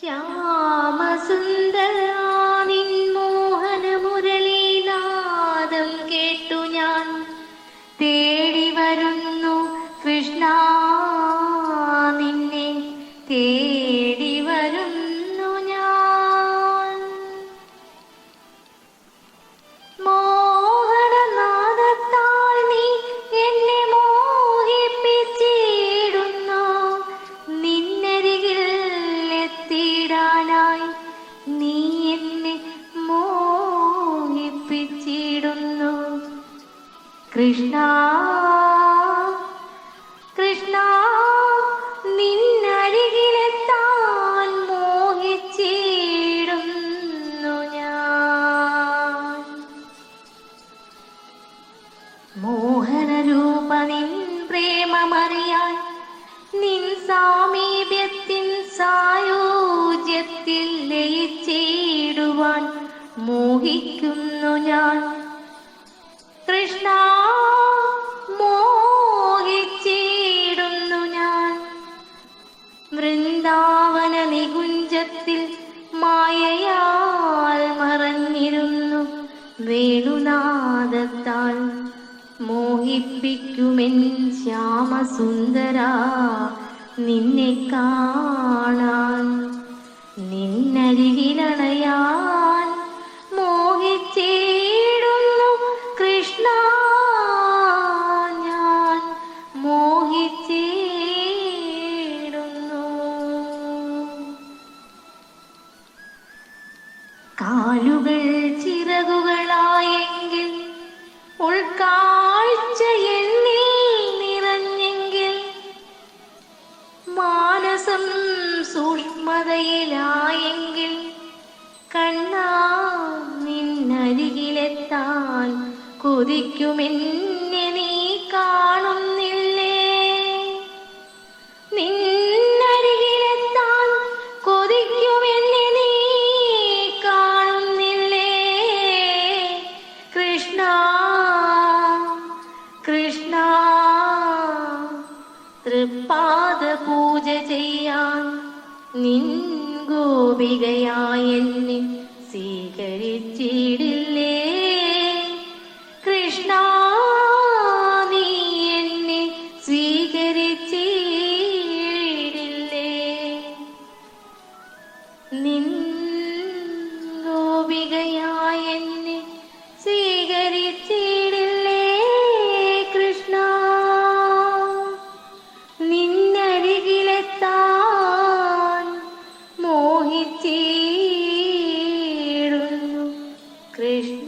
想我吗孙 കൃഷ്ണ കൃഷ്ണ നിന്നരികിലെത്താൻ മോഹിച്ചിടുന്നു ഞാൻ. മോഹനരൂപ നിൻ പ്രേമമറിയാൻ നിൻ സാമീപ്യത്തിൻ സായോജ്യത്തിൽ ലയിച്ചിടുവാൻ മോഹിക്കുന്നു ഞാൻ. കൃഷ്ണ മായയാൽ മറഞ്ഞിരുന്നു വേണുനാദത്താൽ. മോഹിപ്പിക്കുമെൻ ശ്യാമസുന്ദര നിന്നെ കാണാൻ. നിന്നരികിലണയാൻ മോഹിച്ചേടുന്നു കൃഷ്ണ ഞാൻ. മോഹിച്ചിടുന്നു കാലുകൾ ചിറകുകളായെങ്കിൽ ഉൾക്കാഴ്ച എന്നിൽ നിറഞ്ഞെങ്കിൽ മാനസം സൂക്ഷ്മതയിലായെങ്കിൽ കണ്ണാ നിന്നരികിലെത്താൻ കൊതിക്കുമെന്നെ നീ കാണുന്നില്ലേ കൃഷ്ണ തൃപ്പാദ പൂജ ചെയ്യാൻ നിൻ ഗോപികയായി എന്നെ മോഹിച്ചിടുന്നു കൃഷ്ണ